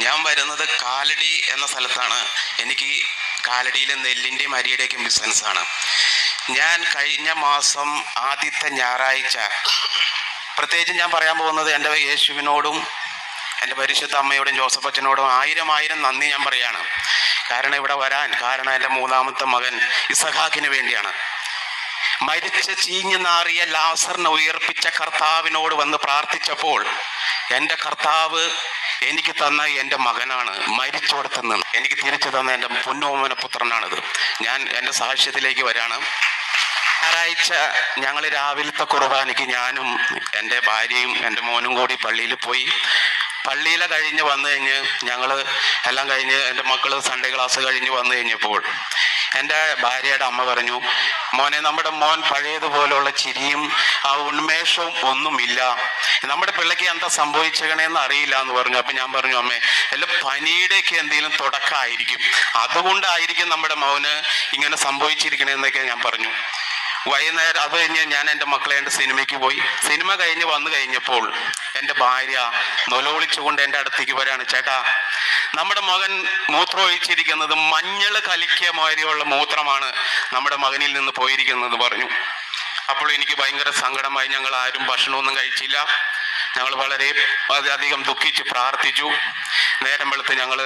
ഞാൻ വരുന്നത് കാലടി എന്ന സ്ഥലത്താണ്. എനിക്ക് കാലടിയിലെ നെല്ലിന്റെയും അരിയുടെയൊക്കെ ബിസിനസ്സാണ് ഞാൻ കഴിഞ്ഞ മാസം ആദ്യത്തെ ഞായറാഴ്ച പ്രത്യേകിച്ച് ഞാൻ പറയാൻ പോകുന്നത് എന്റെ യേശുവിനോടും എന്റെ പരിശുദ്ധ അമ്മയോടും ജോസഫ് അച്ഛനോടും ആയിരം ആയിരം നന്ദി ഞാൻ പറയാണ്. കാരണം ഇവിടെ വരാൻ കാരണം എന്റെ മൂന്നാമത്തെ മകൻ ഇസഹാക്കിന് വേണ്ടിയാണ്. മരിച്ച് ചീഞ്ഞു നാറിയ ലാസറിനെ ഉയർപ്പിച്ച കർത്താവിനോട് വന്ന് പ്രാർത്ഥിച്ചപ്പോൾ എന്റെ കർത്താവ് എനിക്ക് തന്ന എന്റെ മകനാണ് മരിച്ചോടത്ത് നിന്ന്. എനിക്ക് തിരിച്ചു തന്ന എന്റെ പൊന്നോമന പുത്രനാണിത്. ഞാൻ എന്റെ സാക്ഷ്യത്തിലേക്ക് വരാണ്. ഞായറാഴ്ച ഞങ്ങൾ രാവിലത്തെ കുർബാനയ്ക്ക് ഞാനും എന്റെ ഭാര്യയും എന്റെ മോനും കൂടി പള്ളിയിൽ പോയി. പള്ളിയിലെ കഴിഞ്ഞ് വന്നു കഴിഞ്ഞ് ഞങ്ങൾ എല്ലാം കഴിഞ്ഞ് എന്റെ മക്കൾ സൺഡേ ക്ലാസ് കഴിഞ്ഞ് വന്നു കഴിഞ്ഞപ്പോൾ എന്റെ ഭാര്യയുടെ അമ്മ പറഞ്ഞു മോനെ നമ്മുടെ മോൻ പഴയതുപോലുള്ള ചിരിയും ആ ഉന്മേഷവും ഒന്നുമില്ല. നമ്മുടെ പിള്ളയ്ക്ക് എന്താ സംഭവിച്ചേക്കണേന്ന് അറിയില്ല എന്ന് പറഞ്ഞു. അപ്പൊ ഞാൻ പറഞ്ഞു അമ്മേ എല്ലാം പനിയുടെയൊക്കെ എന്തെങ്കിലും തുടക്കമായിരിക്കും. അതുകൊണ്ടായിരിക്കും നമ്മുടെ മോന് ഇങ്ങനെ സംഭവിച്ചിരിക്കണേന്നൊക്കെ ഞാൻ പറഞ്ഞു. വൈകുന്നേരം അത് കഴിഞ്ഞ് ഞാൻ എന്റെ മക്കളെ എന്റെ സിനിമയ്ക്ക് പോയി. സിനിമ കഴിഞ്ഞ് വന്നു കഴിഞ്ഞപ്പോൾ എന്റെ ഭാര്യ നൊലോളിച്ചുകൊണ്ട് എന്റെ അടുത്തേക്ക് വരാണ്. ചേട്ടാ നമ്മുടെ മകൻ മൂത്രം ഒഴിച്ചിരിക്കുന്നത് മഞ്ഞൾ കലിക്കിയ മാതിരിയുള്ള മൂത്രമാണ് നമ്മുടെ മകനിൽ നിന്ന് പോയിരിക്കുന്നത് പറഞ്ഞു. അപ്പോൾ എനിക്ക് ഭയങ്കര സങ്കടമായി. ഞങ്ങൾ ആരും ഭക്ഷണമൊന്നും കഴിച്ചില്ല. ഞങ്ങൾ വളരെ അധികം ദുഃഖിച്ച് പ്രാർത്ഥിച്ചു. നേരം വെളുത്ത് ഞങ്ങൾ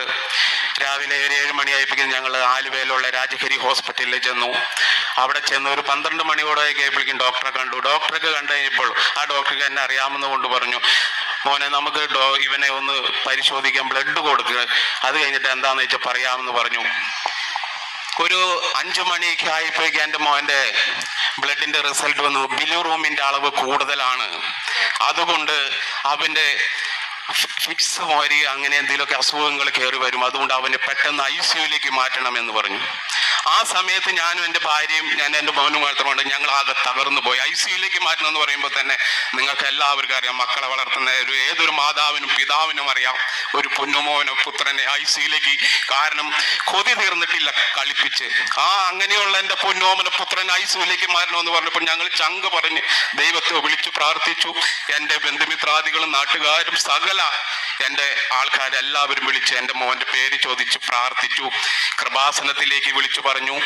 രാവിലെ ഒരു ഏഴ് മണിയായപ്പോഴേക്കും ഞങ്ങൾ ആലുവയിലുള്ള രാജഗിരി ഹോസ്പിറ്റലിൽ ചെന്നു. അവിടെ ചെന്ന് ഒരു പന്ത്രണ്ട് മണിയോടെ കഴിയുമ്പോഴേക്കും ഡോക്ടറെ കണ്ടു. ഡോക്ടറെ കണ്ടു കഴിഞ്ഞപ്പോൾ ആ ഡോക്ടർക്ക് എന്നെ അറിയാമെന്ന് കൊണ്ട് പറഞ്ഞു. മോനെ നമുക്ക് ഇവനെ ഒന്ന് പരിശോധിക്കാൻ ബ്ലഡ് കൊടുക്കുക അത് കഴിഞ്ഞിട്ട് എന്താണെന്ന് വെച്ചാൽ പറയാമെന്ന് പറഞ്ഞു. ഒരു അഞ്ചു മണിയൊക്കെ ആയപ്പോഴേക്കും എന്റെ മോന്റെ ബ്ലഡിന്റെ റിസൾട്ട് വന്നു. ബിലിറൂമിന്റെ അളവ് കൂടുതലാണ്. അതുകൊണ്ട് അവന്റെ ഫിക്സ് മോരി അങ്ങനെ എന്തെങ്കിലുമൊക്കെ അസുഖങ്ങൾ കയറി വരും. അതുകൊണ്ട് അവനെ പെട്ടെന്ന് ഐ സിയുലേക്ക് മാറ്റണം എന്ന് പറഞ്ഞു. ആ സമയത്ത് ഞാനും എന്റെ ഭാര്യയും ഞാൻ എന്റെ മോനും മാത്രമുണ്ട്. ഞങ്ങൾ ആകെ തകർന്നു പോയി. ഐ സിയുലേക്ക് എന്ന് പറയുമ്പോൾ തന്നെ നിങ്ങൾക്ക് എല്ലാവർക്കും അറിയാം മക്കളെ വളർത്തുന്ന ഒരു ഏതൊരു മാതാവിനും പിതാവിനും അറിയാം. ഒരു പൊന്നുമോനോ പുത്രനെ ഐ സിയിലേക്ക് കാരണം കൊതി തീർന്നിട്ടില്ല കളിപ്പിച്ച്. ആ അങ്ങനെയുള്ള എന്റെ പൊന്നോമന പുത്രൻ ഐ സിയിലേക്ക് മാറണമെന്ന് പറഞ്ഞപ്പോൾ ഞങ്ങൾ ചങ്ക് പറഞ്ഞ് ദൈവത്തെ വിളിച്ചു പ്രാർത്ഥിച്ചു. എന്റെ ബന്ധുമിത്രാദികളും നാട്ടുകാരും സകല എന്റെ ആൾക്കാരെല്ലാവരും വിളിച്ച് എന്റെ മോന്റെ പേര് ചോദിച്ച് പ്രാർത്ഥിച്ചു. കൃപാസനത്തിലേക്ക് വിളിച്ചു പറഞ്ഞു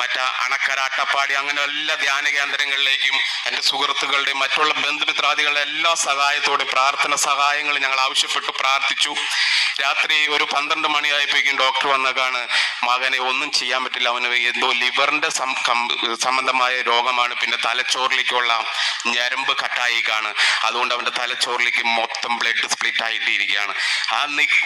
മറ്റേ അണക്കര അട്ടപ്പാടി അങ്ങനെ എല്ലാ ധ്യാന കേന്ദ്രങ്ങളിലേക്കും എന്റെ സുഹൃത്തുക്കളുടെയും മറ്റുള്ള ബന്ധുമിത്രാദികളുടെ എല്ലാ സഹായത്തോടെ പ്രാർത്ഥന സഹായങ്ങൾ ഞങ്ങൾ ആവശ്യപ്പെട്ടു പ്രാർത്ഥിച്ചു. രാത്രി ഒരു പന്ത്രണ്ട് മണിയായപ്പോഴേക്കും ഡോക്ടർ വന്നേക്കാണ് മകനെ ഒന്നും ചെയ്യാൻ പറ്റില്ല അവന് എന്തോ ലിവറിന്റെ സംബന്ധമായ രോഗമാണ് പിന്നെ തലച്ചോറിലേക്കുള്ള ഞരമ്പ് കട്ടായിക്കാണ്. അതുകൊണ്ട് അവന്റെ തലച്ചോറിലേക്ക് മൊത്തം ബ്ലഡ് സ്പ്ലിറ്റ് ആയിട്ടിരിക്കുകയാണ്. ആ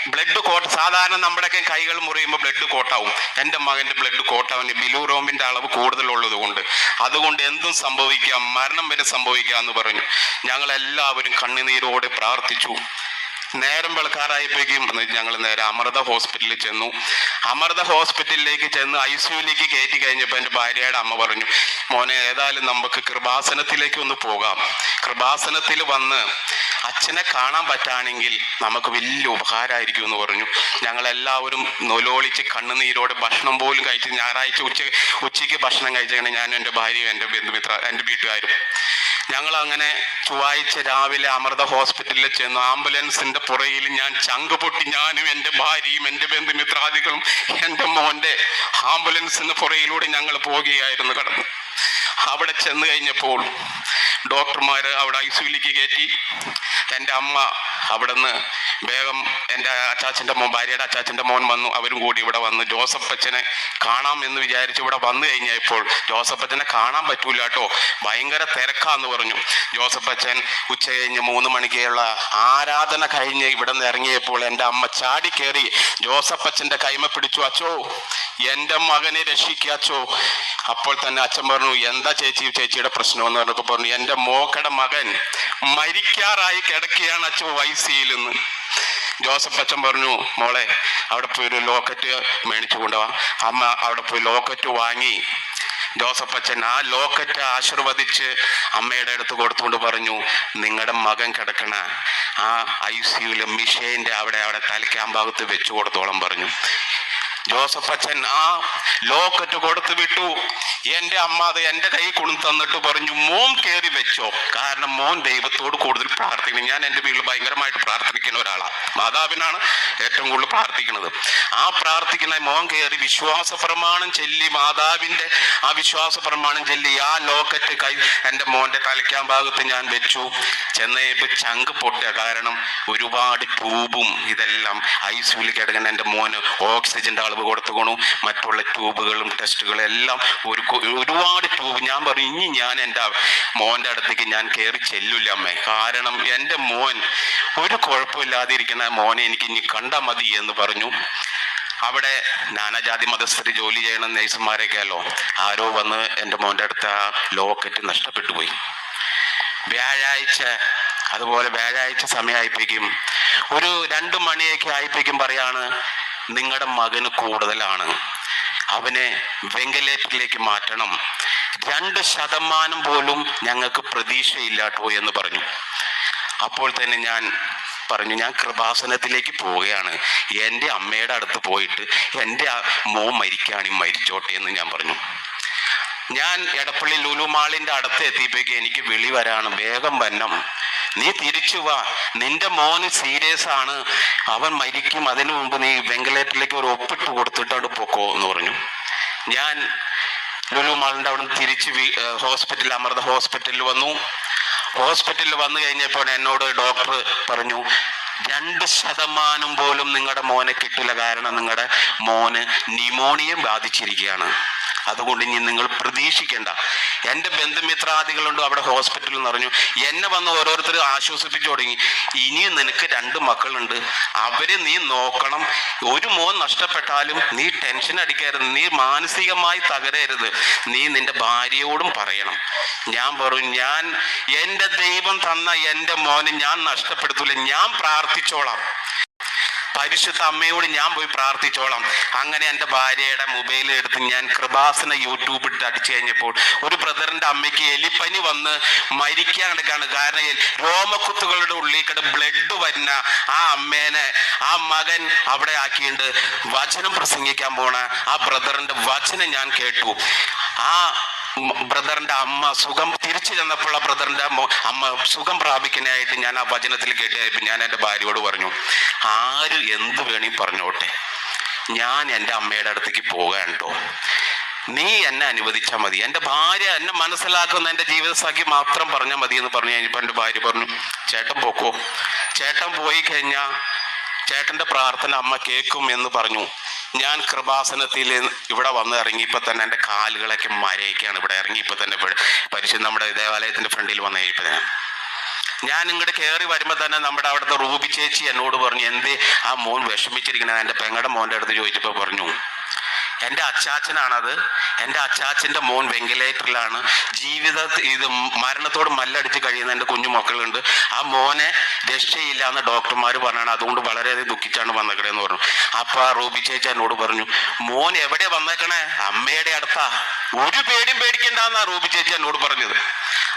ബ്ലഡ് കോട്ട് സാധാരണ നമ്മുടെയൊക്കെ കൈകൾ മുറിയുമ്പോൾ ബ്ലഡ് കോട്ടാവും എന്റെ മകന്റെ ബ്ലഡ് കോട്ടാവിന് ബിലൂറോമിന്റെ അളവ് കൂടുതലുള്ളത് കൊണ്ട്. അതുകൊണ്ട് എന്തും സംഭവിക്കാം മരണം വരെ സംഭവിക്കാം എന്ന് പറഞ്ഞു. ഞങ്ങൾ എല്ലാവരും കണ്ണുനീരോടെ പ്രാർത്ഥിച്ചു. നേരം വെളുക്കാറായപ്പോഴേക്കും ഞങ്ങൾ നേരെ അമൃത ഹോസ്പിറ്റലിൽ ചെന്നു. അമൃത ഹോസ്പിറ്റലിലേക്ക് ചെന്ന് ഐ സിയുലേക്ക് കയറ്റി കഴിഞ്ഞപ്പോൾ എന്റെ ഭാര്യയുടെ അമ്മ പറഞ്ഞു മോനെ ഏതായാലും നമുക്ക് കൃപാസനത്തിലേക്ക് ഒന്ന് പോകാം. കൃപാസനത്തിൽ വന്ന് അച്ഛനെ കാണാൻ പറ്റുകയാണെങ്കിൽ നമുക്ക് വലിയ ഉപകാരമായിരിക്കും എന്ന് പറഞ്ഞു. ഞങ്ങളെല്ലാവരും നൊലോളിച്ച് കണ്ണുനീരോടെ ഭക്ഷണം പോലും കഴിച്ച് ഞായറാഴ്ച ഉച്ച ഉച്ചയ്ക്ക് ഭക്ഷണം കഴിച്ചാണ് ഞാനും എന്റെ ഭാര്യയും എന്റെ ബന്ധുമിത്ര എന്റെ വീട്ടുകാരും. ഞങ്ങൾ അങ്ങനെ ചൊവ്വാഴ്ച രാവിലെ അമൃത ഹോസ്പിറ്റലിൽ ചെന്നു. ആംബുലൻസിന്റെ പുറയിൽ ഞാൻ ചങ്ക് പൊട്ടി ഞാനും എന്റെ ഭാര്യയും എന്റെ ബന്ധുമിത്രാദികളും എന്റെ മോന്റെ ആംബുലൻസിന്റെ പുറയിലൂടെ ഞങ്ങൾ പോവുകയായിരുന്നു കടന്നു. അവിടെ ചെന്ന് കഴിഞ്ഞപ്പോൾ ഡോക്ടർമാർ അവിടെ ഐ കയറ്റി. എന്റെ അമ്മ അവിടുന്ന് വേഗം എന്റെ അച്ചാച്ചന്റെ മോൻ ഭാര്യയുടെ അച്ചാച്ചന്റെ മോൻ വന്നു. അവരും കൂടി ഇവിടെ വന്ന്. ജോസഫ് അച്ഛനെ കാണാം എന്ന് വിചാരിച്ച് ഇവിടെ വന്നു കഴിഞ്ഞപ്പോൾ ജോസഫ് അച്ഛനെ കാണാൻ പറ്റൂല കേട്ടോ. ഭയങ്കര തിരക്കാന്ന് പറഞ്ഞു. ജോസഫ് അച്ഛൻ ഉച്ച കഴിഞ്ഞ് മൂന്ന് മണിക്കുള്ള ആരാധന കഴിഞ്ഞ് ഇവിടെ നിന്ന് ഇറങ്ങിയപ്പോൾ എന്റെ അമ്മ ചാടി കയറി ജോസഫ് അച്ഛന്റെ കൈമ പിടിച്ചു. അച്ചോ എന്റെ മകനെ രക്ഷിക്കുക അച്ചോ. അപ്പോൾ തന്നെ അച്ഛൻ പറഞ്ഞു എന്താ ചേച്ചി? ചേച്ചിയുടെ പ്രശ്നം എന്ന് പറഞ്ഞപ്പോൾ പറഞ്ഞു എന്റെ മോക്കടെ മകൻ മരിക്കാറായി കിടക്കുകയാണ് അച്ഛൻ വൈസിയിൽ നിന്ന്. ജോസഫ് അച്ഛൻ പറഞ്ഞു മോളെ അവിടെ പോയി ഒരു ലോക്കറ്റ് മേടിച്ചു കൊണ്ടുപോവാ അമ്മ അവിടെ പോയി ലോക്കറ്റ് വാങ്ങി. ജോസഫ് അച്ഛൻ ആ ലോക്കറ്റ് ആശീർവദിച്ച് അമ്മയുടെ അടുത്ത് കൊടുത്തുകൊണ്ട് പറഞ്ഞു നിങ്ങളുടെ മകൻ കിടക്കണ ആ ഐ സിയുലെ മിഷേന്റെ അവിടെ അവിടെ തലയ്ക്കാൻ ഭാഗത്ത് വെച്ചു കൊടുത്തോളം പറഞ്ഞു. ജോസഫ് അച്ഛൻ ആ ലോക്കറ്റ് കൊടുത്തു വിട്ടു. എന്റെ അമ്മ അത് എന്റെ കൈ കൊണ്ടു തന്നിട്ട് പറഞ്ഞു മോൻ കയറി വെച്ചോ. കാരണം മോൻ ദൈവത്തോട് കൂടുതൽ പ്രാർത്ഥിക്കുന്നു. ഞാൻ എന്റെ വീട്ടിൽ ഭയങ്കരമായിട്ട് പ്രാർത്ഥിക്കുന്ന ഒരാളാണ് മാതാവിനാണ് ഏറ്റവും കൂടുതൽ പ്രാർത്ഥിക്കുന്നത്. ആ പ്രാർത്ഥിക്കുന്ന മോൻ കയറി വിശ്വാസ പ്രമാണം ചൊല്ലി മാതാവിന്റെ ആ വിശ്വാസ പ്രമാണം ചൊല്ലി ആ ലോക്കറ്റ് കൈ എന്റെ മോന്റെ തലയ്ക്കാൻ ഭാഗത്ത് ഞാൻ വെച്ചു. ചെന്നൈപ്പ് ചങ്ക് പൊട്ടുക. കാരണം ഒരുപാട് ട്യൂബും ഇതെല്ലാം ഐസിയിൽ കിടക്കുന്ന എന്റെ മോന് ഓക്സിജന്റെ അളവ് കൊടുത്തുകൊണു. മറ്റുള്ള ട്യൂബുകളും ടെസ്റ്റുകളും എല്ലാം ഒരു ഒരുപാട് ട്യൂബ്. ഞാൻ പറഞ്ഞു ഇനി ഞാൻ എന്റെ മോന്റെ അടുത്തേക്ക് ഞാൻ കയറി ചെല്ലില്ല അമ്മേ. കാരണം എന്റെ മോൻ ഒരു കുഴപ്പമില്ലാതിരിക്കുന്ന മോനെ എനിക്ക് ഇനി കണ്ടാൽ മതി എന്ന് പറഞ്ഞു. അവിടെ നാനാജാതി മതസ്ഥര് ജോലി ചെയ്യണ നേഴ്സുമാരൊക്കെയല്ലോ ആരോ വന്ന് എന്റെ മോന്റെ അടുത്ത് ആ ലോക്കറ്റ് നഷ്ടപ്പെട്ടു പോയി. വ്യാഴാഴ്ച അതുപോലെ വ്യാഴാഴ്ച സമയമായിപ്പിക്കും ഒരു രണ്ട് മണിയൊക്കെ ആയിപ്പിക്കും പറയാണ് നിങ്ങളുടെ മകന് കൂടുതലാണ്. അവനെ വെങ്കലേറ്റിലേക്ക് മാറ്റണം. രണ്ട് ശതമാനം പോലും ഞങ്ങൾക്ക് പ്രതീക്ഷയില്ലാട്ടോ എന്ന് പറഞ്ഞു. അപ്പോൾ തന്നെ ഞാൻ പറഞ്ഞു ഞാൻ കൃപാസനത്തിലേക്ക് പോവുകയാണ്. എന്റെ അമ്മയുടെ അടുത്ത് പോയിട്ട് എന്റെ മോൻ മരിക്കുകയാണെങ്കിൽ മരിച്ചോട്ടെ എന്ന് ഞാൻ പറഞ്ഞു. ഞാൻ എടപ്പള്ളി ലുലുമാളിന്റെ അടുത്ത് എത്തിയപ്പോഴേക്ക് എനിക്ക് വിളി വരാണ് വേഗം വന്നം നീ തിരിച്ചു വാ. നിന്റെ മോന് സീരിയസ് ആണ്. അവൻ മരിക്കും. അതിനു മുമ്പ് നീ വെന്റിലേറ്ററിലേക്ക് ഒരു ഒപ്പിട്ട് കൊടുത്തിട്ട് പൊക്കോ എന്ന് പറഞ്ഞു. ഞാൻ ലുലു മാളിന്റെ അവിടെ നിന്ന് തിരിച്ച് ഹോസ്പിറ്റലിൽ അമൃത ഹോസ്പിറ്റലിൽ വന്നു. ഹോസ്പിറ്റലിൽ വന്നു കഴിഞ്ഞപ്പോൾ എന്നോട് ഡോക്ടർ പറഞ്ഞു രണ്ട് ശതമാനം പോലും നിങ്ങളുടെ മോനെ കിട്ടില്ല. കാരണം നിങ്ങളുടെ മോന് ന്യൂമോണിയം ബാധിച്ചിരിക്കുകയാണ്. അതുകൊണ്ട് ഇനി നിങ്ങൾ പ്രതീക്ഷിക്കേണ്ട. എന്റെ ബന്ധുമിത്രാദികളുണ്ട് അവിടെ ഹോസ്പിറ്റലിൽ നിറഞ്ഞു എന്നെ വന്ന് ഓരോരുത്തർ ആശ്വസിപ്പിച്ചു തുടങ്ങി. ഇനിയും നിനക്ക് രണ്ട് മക്കളുണ്ട്. അവരെ നീ നോക്കണം. ഒരു മോൻ നഷ്ടപ്പെട്ടാലും നീ ടെൻഷൻ അടിക്കരുത്. നീ മാനസികമായി തകരരുത്. നീ നിന്റെ ഭാര്യയോടും പറയണം. ഞാൻ പറഞ്ഞു ഞാൻ എന്റെ ദൈവം തന്ന എന്റെ മോനെ ഞാൻ നഷ്ടപ്പെടുത്തൂല. ഞാൻ പ്രാർത്ഥിച്ചോളാം. പരിശുദ്ധ അമ്മയോട് ഞാൻ പോയി പ്രാർത്ഥിച്ചോളാം. അങ്ങനെ എന്റെ ഭാര്യയുടെ മൊബൈൽ എടുത്ത് ഞാൻ കൃപാസന യൂട്യൂബ് ഇട്ട് അടിച്ചു കഴിഞ്ഞപ്പോൾ ഒരു ബ്രദറിന്റെ അമ്മയ്ക്ക് എലിപ്പനി വന്ന് മരിക്കാൻ കിടക്കാണ് കാരണം രോമക്കുത്തുകളുടെ ഉള്ളിൽ കിട ബ്ലഡ് വരുന്ന ആ അമ്മേനെ ആ മകൻ അവിടെ ആക്കിയിട്ട് വചനം പ്രസംഗിക്കാൻ പോണ ആ ബ്രദറിന്റെ വചനം ഞാൻ കേട്ടു. ആ ബ്രദറിന്റെ അമ്മ സുഖം തിരിച്ചു ചെന്നപ്പോൾ ആ ബ്രദറിന്റെ അമ്മ സുഖം പ്രാപിക്കാനായിട്ട് ഞാൻ ആ വചനത്തിൽ കേട്ടായപ്പോൾ ഞാൻ എന്റെ ഭാര്യയോട് പറഞ്ഞു ആര് എന്ത് വേണി പറഞ്ഞോട്ടെ. ഞാൻ എന്റെ അമ്മയുടെ അടുത്തേക്ക് പോകാനുണ്ടോ നീ എന്നെ അനുവദിച്ചാൽ മതി. എന്റെ ഭാര്യ എന്നെ മനസ്സിലാക്കുന്ന എന്റെ ജീവിതസഖി മാത്രം പറഞ്ഞാൽ മതി എന്ന് പറഞ്ഞു കഴിഞ്ഞപ്പോൾ എന്റെ ഭാര്യ പറഞ്ഞു ചേട്ടൻ പോക്കോ? ചേട്ടൻ പോയി കഴിഞ്ഞാൽ ചേട്ടന്റെ പ്രാർത്ഥന അമ്മ കേൾക്കും എന്ന് പറഞ്ഞു. ഞാൻ കൃപാസനത്തിൽ ഇവിടെ വന്ന് ഇറങ്ങിയപ്പോൾ തന്നെ എന്റെ കാലുകളൊക്കെ മരയൊക്കെയാണ് ഇവിടെ ഇറങ്ങിയപ്പോൾ തന്നെ പരിശുദ്ധ നമ്മുടെ ദേവാലയത്തിന്റെ ഫ്രണ്ടിൽ വന്ന് കഴിഞ്ഞപ്പോൾ തന്നെ. ഞാൻ ഇങ്ങോട്ട് കയറി വരുമ്പോൾ തന്നെ നമ്മുടെ അവിടുത്തെ റൂബി ചേച്ചി എന്നോട് പറഞ്ഞു എന്തേ ആ മോൻ വിഷമിച്ചിരിക്കുന്നത് എന്റെ പെങ്ങടെ മോന്റെ അടുത്ത് ചോദിച്ചപ്പോൾ പറഞ്ഞു എന്റെ അച്ചാച്ചനാണത്. എന്റെ അച്ചാച്ചന്റെ മോൻ വെന്റിലേറ്ററിലാണ്. ജീവിത ഇത് മരണത്തോട് മല്ലടിച്ച് കഴിയുന്ന എന്റെ കുഞ്ഞു മക്കളുണ്ട്. ആ മോനെ രക്ഷയില്ല എന്ന് ഡോക്ടർമാർ പറഞ്ഞാണ് അതുകൊണ്ട് വളരെയധികം ദുഃഖിച്ചാണ് വന്നേക്കണേന്ന് പറഞ്ഞു. അപ്പൊ ആ റൂബി ചേച്ചി എന്നോട് പറഞ്ഞു മോൻ എവിടെ വന്നേക്കണേ? അമ്മയുടെ അടുത്താ. ഒരു പേടിയും പേടിക്കണ്ടെന്നാ റൂബി ചേച്ചി എന്നോട് പറഞ്ഞത്.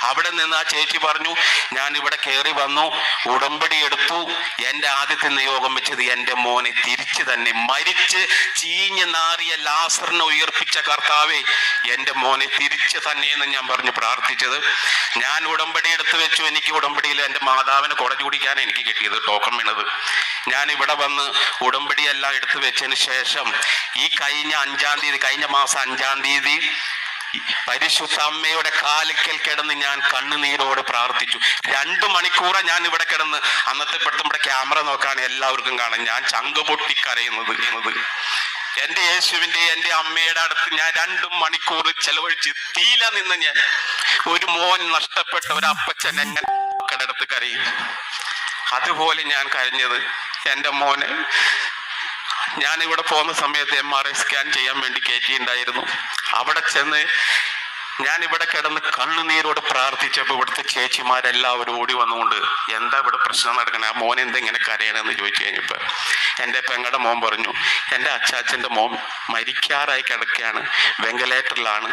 അവിടെ നിന്ന് ആ ചേച്ചി പറഞ്ഞു ഞാൻ ഇവിടെ കയറി വന്നു ഉടമ്പടി എടുത്തു. എന്റെ ആദ്യത്തെ നിയോഗം വെച്ചത് എന്റെ മോനെ തിരിച്ചു തന്നെ മരിച്ച് ചീഞ്ഞ് നാറിയ ലാസറിനെ ഉയർപ്പിച്ച കർത്താവേ എന്റെ മോനെ തിരിച്ചു തന്നെ എന്ന് ഞാൻ പറഞ്ഞു പ്രാർത്ഥിച്ചത്. ഞാൻ ഉടമ്പടി എടുത്തു വെച്ചു. എനിക്ക് ഉടമ്പടിയിൽ എന്റെ മാതാവിനെ കുട ചൂടിക്കാൻ എനിക്ക് കിട്ടിയത് ടോക്കൺ വീണത്. ഞാൻ ഇവിടെ വന്ന് ഉടമ്പടിയെല്ലാം എടുത്തു വെച്ചതിന് ശേഷം ഈ കഴിഞ്ഞ അഞ്ചാം തീയതി കഴിഞ്ഞ മാസം അഞ്ചാം തീയതി പരിശുദ്ധ അമ്മയുടെ കാലിക്കൽ കിടന്ന് ഞാൻ കണ്ണുനീരോട് പ്രാർത്ഥിച്ചു. രണ്ടു മണിക്കൂറാ ഞാൻ ഇവിടെ കിടന്ന്. അന്നത്തെ പെടുത്ത് നമ്മുടെ ക്യാമറ നോക്കാണ് എല്ലാവർക്കും കാണാൻ. ഞാൻ ചങ്ക പൊട്ടിക്കരയുന്നത് എന്നത്. എന്റെ യേശുവിന്റെ എന്റെ അമ്മയുടെ അടുത്ത് ഞാൻ രണ്ടു മണിക്കൂർ ചെലവഴിച്ച് തീല നിന്ന് ഞാൻ ഒരു മോൻ നഷ്ടപ്പെട്ട ഒരു അപ്പച്ചൻ എങ്ങനെ അടുത്ത് കരയും അതുപോലെ ഞാൻ കരഞ്ഞത് എന്റെ മോനെ ഞാൻ ഇവിടെ പോകുന്ന സമയത്ത് എം ആർ ഐ സ്കാൻ ചെയ്യാൻ വേണ്ടി കയറ്റിയിട്ടുണ്ടായിരുന്നു അവിടെ ചെന്ന് ഞാൻ ഇവിടെ കിടന്ന് കണ്ണുനീരോട് പ്രാർത്ഥിച്ചപ്പോൾ ഇവിടുത്തെ ചേച്ചിമാരെല്ലാവരും ഓടി വന്നുകൊണ്ട് എന്താ ഇവിടെ പ്രശ്നം നടക്കണേ? ആ മോൻ എന്തെങ്ങനെ കരയണമെന്ന് ചോദിച്ചു കഴിഞ്ഞപ്പോൾ എന്റെ പെങ്ങളുടെ മോൻ പറഞ്ഞു എന്റെ അച്ചാച്ചന്റെ മോൻ മരിക്കാറായി കിടക്കുകയാണ് വെങ്കലേറ്ററിലാണ്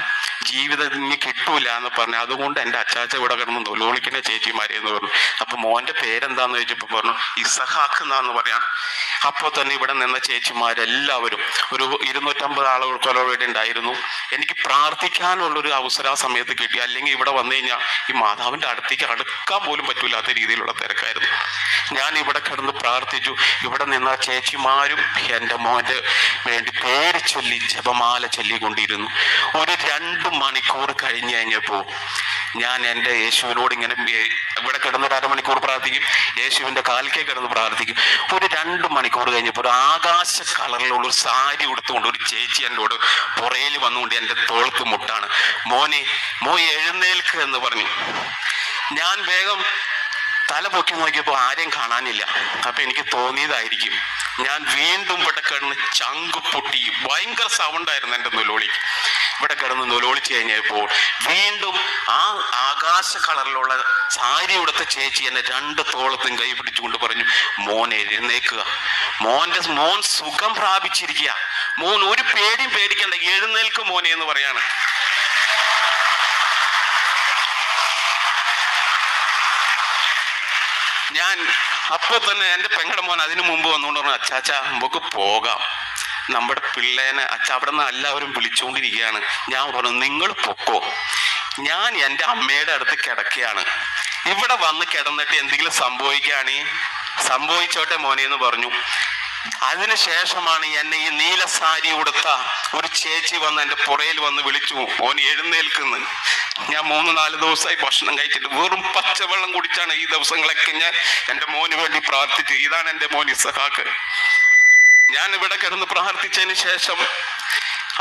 ജീവിതം ഇനി കിട്ടൂല എന്ന് പറഞ്ഞു. അതുകൊണ്ട് എന്റെ അച്ചാച്ച ഇവിടെ കിടന്ന് നൊലോളിക്കുന്ന ചേച്ചിമാരെ എന്ന് പറഞ്ഞു. അപ്പൊ മോന്റെ പേരെന്താന്ന് ചോദിച്ചപ്പോൾ പറഞ്ഞു ഇസഹാക്ക് എന്നാന്ന് പറയാം. അപ്പോൾ തന്നെ ഇവിടെ നിന്ന ചേച്ചിമാരെല്ലാവരും ഒരു ഇരുന്നൂറ്റമ്പത് ആളുകൾക്കൊക്കെ ഇവിടെ ഉണ്ടായിരുന്നു. എനിക്ക് പ്രാർത്ഥിക്കാനുള്ളൊരു അവസരം ആ സമയത്ത് കിട്ടി. അല്ലെങ്കിൽ ഇവിടെ വന്നു കഴിഞ്ഞാൽ ഈ മാതാവിന്റെ അടുത്തേക്ക് അടുക്കാൻ പോലും പറ്റൂലാത്ത രീതിയിലുള്ള തിരക്കായിരുന്നു. ഞാൻ ഇവിടെ കിടന്ന് പ്രാർത്ഥിച്ചു. ഇവിടെ നിന്ന ചേച്ചിമാരും എന്റെ മോന്റെ വേണ്ടി പേര് ചൊല്ലി ജപമാല ചൊല്ലിക്കൊണ്ടിരുന്നു. ഒരു രണ്ട് മണിക്കൂർ കഴിഞ്ഞ് കഴിഞ്ഞപ്പോൾ ഞാൻ എന്റെ യേശുവിനോട് ഇങ്ങനെ ഇവിടെ കിടന്നൊരു അരമണിക്കൂർ പ്രാർത്ഥിക്കും. യേശുവിന്റെ കാൽക്കേ കിടന്ന് പ്രാർത്ഥിക്കും. ഒരു രണ്ട് മണിക്കൂർ കഴിഞ്ഞപ്പോൾ ഒരു ആകാശ കളറിലുള്ള ഒരു സാരി ഉടുത്തുകൊണ്ട് ഒരു ചേച്ചി എന്നോട് പുറയിൽ വന്നുകൊണ്ട് എന്റെ തോളത്ത് മുട്ടാണ്. മോനെ മോ എഴുന്നേൽക്ക് എന്ന് പറഞ്ഞു. ഞാൻ വേഗം തല പൊക്കി നോക്കിയപ്പോൾ ആരെയും കാണാനില്ല. അപ്പൊ എനിക്ക് തോന്നിയതായിരിക്കും. ഞാൻ വീണ്ടും ഇവിടെ കിടന്ന് ചങ്ക് പൊട്ടി. ഭയങ്കര സൗണ്ടായിരുന്നു എന്റെ നുലോളി ഇവിടെ കിടന്ന് നൊലോളിച്ച് കഴിഞ്ഞപ്പോൾ വീണ്ടും ആ ആകാശ കളറിലുള്ള സാരി ഉടുത്ത ചേച്ചി എന്നെ രണ്ട് തോളത്തും കൈ പിടിച്ചുകൊണ്ട് പറഞ്ഞു മോൻ എഴുന്നേക്കുക. മോന്റെ മോൻ സുഖം പ്രാപിച്ചിരിക്കുക. മോൻ ഒരു പേടിയും പേടിക്കണ്ട. എഴുന്നേൽക്ക് മോനെ എന്ന് പറയാണ്. ഞാൻ അപ്പോൾ തന്നെ എന്റെ പെങ്ങടെ മോൻ അതിനു മുമ്പ് വന്നുകൊണ്ട് പറഞ്ഞു അച്ചാച്ച നമുക്ക് പോകാം. നമ്മുടെ പിള്ളേനെ അച്ഛ അവിടെ നിന്ന് എല്ലാവരും വിളിച്ചുകൊണ്ടിരിക്കുകയാണ്. ഞാൻ പറഞ്ഞു നിങ്ങൾ പൊക്കോ. ഞാൻ എന്റെ അമ്മയുടെ അടുത്ത് കിടക്കുകയാണ്. ഇവിടെ വന്ന് കിടന്നിട്ട് എന്തെങ്കിലും സംഭവിക്കുകയാണെങ്കിൽ സംഭവിച്ചോട്ടെ മോനെ എന്ന് പറഞ്ഞു. അതിനുശേഷമാണ് എന്നെ ഈ നീല സാരി ഉടുത്ത ഒരു ചേച്ചി വന്ന് എന്റെ പുറയിൽ വന്ന് വിളിച്ചു. ഓൻ എഴുന്നേൽക്കുന്നു ഞാൻ മൂന്ന് നാല് ദിവസമായി ഭക്ഷണം കഴിച്ചിട്ട് വെറും പച്ചവെള്ളം കുടിച്ചാണ് ഈ ദിവസങ്ങളൊക്കെ ഞാൻ എന്റെ മോന് വേണ്ടി പ്രാർത്ഥിച്ചു. ഇതാണ് എന്റെ മോൻ ഇസഹാക്ക്. ഞാൻ ഇവിടെ കിടന്ന് പ്രാർത്ഥിച്ചതിന് ശേഷം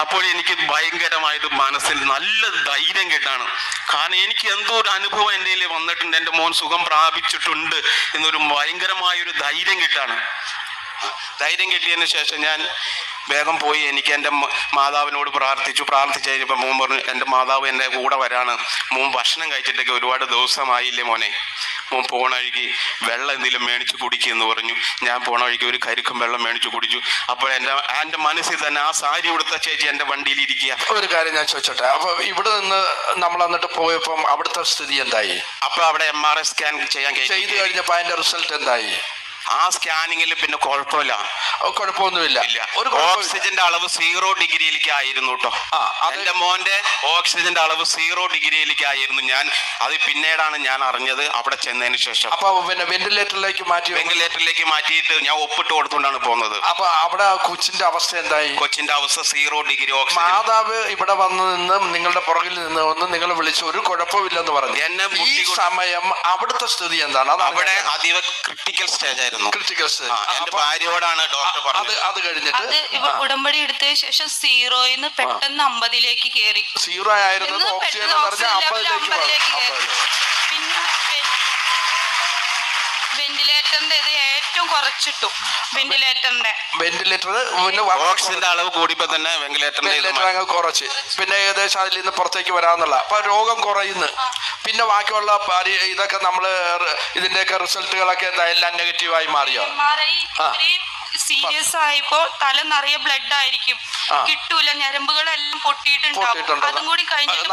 അപ്പോൾ എനിക്ക് ഭയങ്കരമായത് മനസ്സിൽ നല്ല ധൈര്യം കിട്ടാണ്. കാരണം എനിക്ക് എന്തോ ഒരു അനുഭവം എന്റെ വന്നിട്ടുണ്ട്. എന്റെ മോൻ സുഖം പ്രാപിച്ചിട്ടുണ്ട് എന്നൊരു ഭയങ്കരമായ ഒരു ധൈര്യം കിട്ടാണ്. ധൈര്യം കിട്ടിയതിന് ശേഷം ഞാൻ വേഗം പോയി എനിക്ക് എന്റെ മാതാവിനോട് പ്രാർത്ഥിച്ചു. പ്രാർത്ഥിച്ചു കഴിഞ്ഞപ്പോൾ മോൻ പറഞ്ഞു എന്റെ മാതാവ് എന്റെ കൂടെ വരാണ്. മോൻ ഭക്ഷണം കഴിച്ചിട്ടൊക്കെ ഒരുപാട് ദിവസമായില്ലേ മോനെ. മോൻ പോണ വഴിക്ക് വെള്ളം എന്തെങ്കിലും മേടിച്ച് കുടിക്കുമെന്ന് പറഞ്ഞു. ഞാൻ പോണ വഴിക്ക് ഒരു കരുക്കും വെള്ളം മേടിച്ച് കുടിച്ചു. അപ്പോൾ എന്റെ എന്റെ മനസ്സിൽ തന്നെ ആ സാരി ഉടുത്ത ചേച്ചി എന്റെ വണ്ടിയിൽ ഇരിക്കുക. ഒരു കാര്യം ഞാൻ ചോദിച്ചോട്ടെ. അപ്പൊ ഇവിടെ നിന്ന് നമ്മൾ എന്നിട്ട് പോയപ്പം അവിടുത്തെ സ്ഥിതി എന്തായി? അപ്പൊ അവിടെ എം ആർ ഐ സ്കാൻ ചെയ്യാൻ ചെയ്തു കഴിഞ്ഞപ്പോൾ കഴിഞ്ഞപ്പോ അതിന്റെ റിസൾട്ട് എന്തായി? ആ സ്കാനിങ്ങിൽ പിന്നെ കുഴപ്പമില്ല. കുഴപ്പമൊന്നുമില്ല. ഇല്ല. ഒരു. ഓക്സിജന്റെ അളവ് സീറോ ഡിഗ്രിയിലേക്ക് ആയിരുന്നു കേട്ടോ എന്റെ മോന്റെ ഓക്സിജന്റെ അളവ് സീറോ ഡിഗ്രിയിലേക്ക് ആയിരുന്നു ഞാൻ. അത് പിന്നീടാണ് ഞാൻ അറിഞ്ഞത് അവിടെ ചെന്നതിന് ശേഷം. അപ്പൊ പിന്നെ വെന്റിലേറ്ററിലേക്ക് മാറ്റി വെന്റിലേറ്ററിലേക്ക് മാറ്റിയിട്ട് ഞാൻ ഒപ്പിട്ട് കൊടുത്തുകൊണ്ടാണ് പോകുന്നത്. അപ്പൊ അവിടെ കൊച്ചിന്റെ അവസ്ഥ എന്തായി? കൊച്ചിന്റെ അവസ്ഥ സീറോ ഡിഗ്രി ഓക്സിജൻ മാതാവ് ഇവിടെ വന്ന് നിന്ന് നിങ്ങളുടെ പുറകിൽ നിന്ന് വന്ന് നിങ്ങൾ വിളിച്ച് ഒരു കുഴപ്പമില്ലെന്ന് പറഞ്ഞു. എന്നെ ഈ സമയം അവിടുത്തെ സ്ഥിതി എന്താണ്? അവിടെ അതീവ ക്രിട്ടിക്കൽ സ്റ്റേജ് ആയിരുന്നു. ക്രിട്ടിക്കൽ സ്റ്റേജ് ആ, എന്റെ ഭാര്യയോടാണ് ഡോക്ടർ അത് പറഞ്ഞത്. അത് കഴിഞ്ഞിട്ട് അത് ഇവ ഉടമ്പടി എടുത്തതിന് ശേഷം സീറോയിന്ന് പെട്ടെന്ന് അമ്പതിലേക്ക് കേറി. സീറോ ആയിരുന്നു ഓക്സിജൻ പെട്ടെന്ന് എന്ന് പറഞ്ഞാൽ ഓക്സിജൻ ലെവൽ അമ്പതിലേക്ക് അമ്പതിലേക്ക് കയറി അമ്പതിലേക്ക്. പിന്നെ വെന്റിലേറ്ററിന്റെ ഇത് ഏറ്റവും കുറച്ചിട്ടു. വെന്റിലേറ്ററിന്റെ. വെന്റിലേറ്റർ പിന്നെ ഓക്സിജന്റെ അളവ് കൂടിയപ്പോ തന്നെ വെന്റിലേറ്ററിന്റെ വെന്റിലേറ്റർ അങ്ങ് കുറച്ച്. പിന്നെ ഏകദേശം അതിൽ നിന്ന് പുറത്തേക്ക് വരാന്നുള്ള അപ്പൊ രോഗം കുറയുന്നു. പിന്നെ ബാക്കിയുള്ള ഇതൊക്കെ നമ്മൾ ഇതിന്റെയൊക്കെ റിസൾട്ടുകളൊക്കെ എല്ലാം നെഗറ്റീവായി മാറിയോ. സീരിയസ് ആയപ്പോ തല നിറയെ ബ്ലഡ് ആയിരിക്കും. കിട്ടൂല ഞരമ്പുകളെല്ലാം പൊട്ടിയിട്ടുണ്ടാവും. അതും കൂടി കഴിഞ്ഞിട്ട്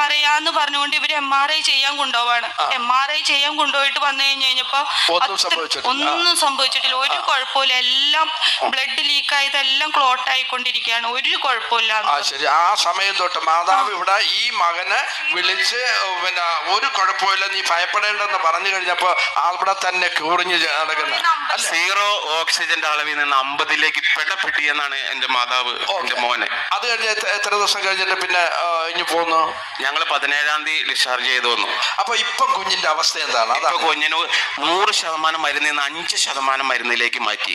പറയാന്ന് പറഞ്ഞുകൊണ്ട് ഇവർ എം ആർ ഐ ചെയ്യാൻ കൊണ്ടുപോവാണ്. എം ആർ ഐ ചെയ്യാൻ കൊണ്ടുപോയിട്ട് വന്നു കഴിഞ്ഞു കഴിഞ്ഞപ്പോ ഒന്നും സംഭവിച്ചിട്ടില്ല. ഒരു കുഴപ്പമില്ല എല്ലാം ബ്ലഡ് ലീക്ക് ആയതെല്ലാം ക്ലോട്ട് ആയിക്കൊണ്ടിരിക്കുകയാണ്. ഒരു കുഴപ്പമില്ല ആ ശരി. ആ സമയം തൊട്ട് മാതാവ് ഇവിടെ ഈ മകനെ വിളിച്ച് പിന്നെ ഒരു കുഴപ്പമില്ല നീ ഭയപ്പെടേണ്ടെന്ന് പറഞ്ഞു കഴിഞ്ഞപ്പോ അവിടെ തന്നെ കൂറിഞ്ഞ് നടക്കുന്ന. സീറോ ഓക്സിജന്റെ അളവിൽ നിന്ന് അമ്പതിലേക്ക് പെടപ്പെട്ടി എന്നാണ് എന്റെ മാതാവ് എന്റെ മോനെ. അത് കഴിഞ്ഞ എത്ര ദിവസം കഴിഞ്ഞിട്ട് പിന്നെ ഇനി പോന്നു ഞങ്ങൾ പതിനേഴാം തീയതി ഡിസ്ചാർജ് ചെയ്തു വന്നു. അപ്പൊ ഇപ്പൊ കുഞ്ഞിന്റെ അവസ്ഥ എന്താണ്? അപ്പൊ കുഞ്ഞിന് നൂറ് ശതമാനം മരുന്നിൽ നിന്ന് അഞ്ച് ശതമാനം മരുന്നിലേക്ക് മാറ്റി.